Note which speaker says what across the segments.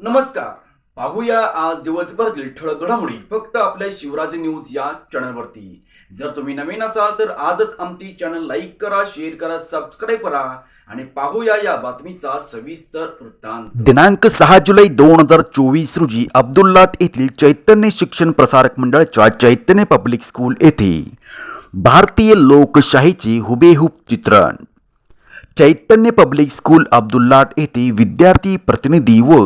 Speaker 1: नमस्कार. पाहूया आज दिवसभरातील ठळक घडामोडी. फक्त आपल्या शिवराज न्यूज या चॅनलवरती. जर तुम्ही नवीन असाल तर आजच आमची चॅनल लाईक करा शेअर करा सबस्क्राईब करा आणि पाहूया या बातमीचा सविस्तर वृत्तांत.
Speaker 2: दिनांक सहा जुलै दोन हजार चोवीस रोजी अब्दुल्लाट येथील चैतन्य शिक्षण प्रसारक मंडळाच्या चैतन्य पब्लिक स्कूल येथे भारतीय लोकशाहीचे हुबेहूब चित्रण. चैतन्य पब्लिक स्कूल अब्दुल्लाट येथे विद्यार्थी प्रतिनिधी व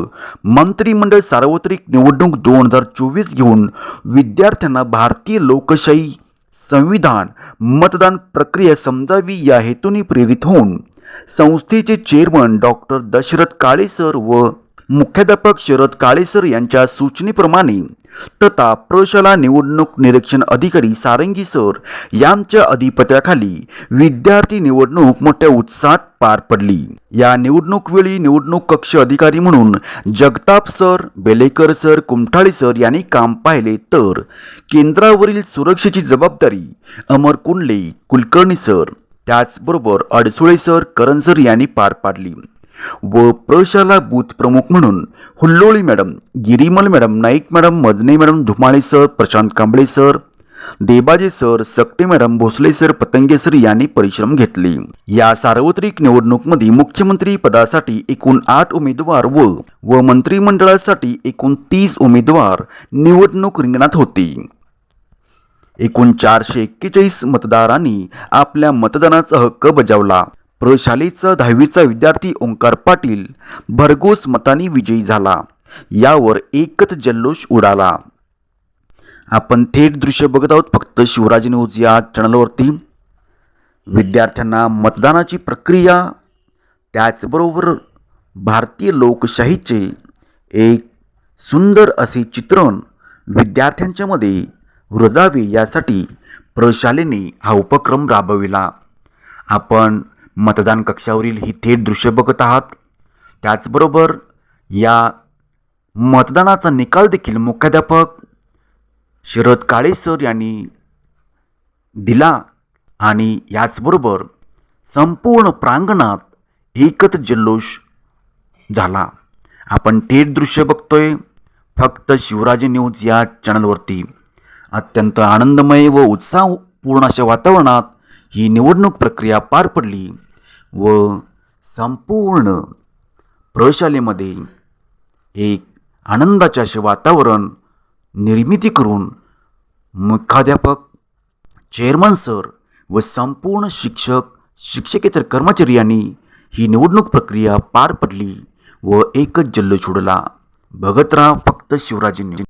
Speaker 2: मंत्रिमंडळ सार्वत्रिक निवडणूक दोन हजार चोवीस घेऊन विद्यार्थ्यांना भारतीय लोकशाही संविधान मतदान प्रक्रिया समजावी या हेतूने प्रेरित होऊन संस्थेचे चेअरमन डॉक्टर दशरथ काळेसर व मुख्याध्यापक शरद काळेसर यांच्या सूचनेप्रमाणे तथा प्रशाला निवडणूक निरीक्षण अधिकारी सारंगी सर यांच्या अधिपत्याखाली विद्यार्थी निवडणूक मोठ्या उत्साहात पार पडली. या निवडणूकवेळी निवडणूक कक्ष अधिकारी म्हणून Jagtap sir Belekar sir Kumthale sir यांनी काम पाहिले तर केंद्रावरील सुरक्षेची जबाबदारी अमर कुंडले कुलकर्णी सर त्याचबरोबर अडसुळे सर करण सर यांनी पार पाडली. व प्रशाला बूथ प्रमुख म्हणून Hulloli madam Girimal madam Naik madam Madane madam Dhumale sir Prashant Kamble sir Debaje sir Sakate madam Bhosale sir Patange sir यांनी परिश्रम घेतले. या सार्वत्रिक निवडणूकमध्ये मुख्यमंत्री पदासाठी एकूण आठ उमेदवार व व मंत्रिमंडळासाठी एकूण तीस उमेदवार निवडणूक रिंगणात होते. एकूण चारशे एक्केचाळीस मतदारांनी आपल्या मतदानाचा हक्क बजावला. प्रशालेचा दहावीचा विद्यार्थी ओंकार पाटील भरघोस मताने विजयी झाला. यावर एकच जल्लोष उडाला. आपण थेट दृश्य बघत आहोत. फक्त शिवराज न्यूज या चॅनलवरती. विद्यार्थ्यांना मतदानाची प्रक्रिया त्याचबरोबर भारतीय लोकशाहीचे एक सुंदर असे चित्रण विद्यार्थ्यांच्यामध्ये रुजावे यासाठी प्रशालेने हा उपक्रम राबविला. आपण मतदान कक्षावरील ही थेट दृश्य बघत आहात. त्याचबरोबर या मतदानाचा निकाल देखील मुख्याध्यापक शरद काळे सर यांनी दिला आणि याचबरोबर संपूर्ण प्रांगणात एकच जल्लोष झाला. आपण थेट दृश्य बघतोय. फक्त शिवराज न्यूज या चॅनलवरती अत्यंत आनंदमय व उत्साहपूर्ण अशा वातावरणात ही निवडणूक प्रक्रिया पार पडली व संपूर्ण प्रशालेमध्ये एक आनंदाचे असे वातावरण निर्मिती करून मुख्याध्यापक चेअरमन सर व संपूर्ण शिक्षक शिक्षकेतर कर्मचारी यांनी ही निवडणूक प्रक्रिया पार पडली व एकच जल्लोष उडला. भगतराव फक्त शिवराजींनी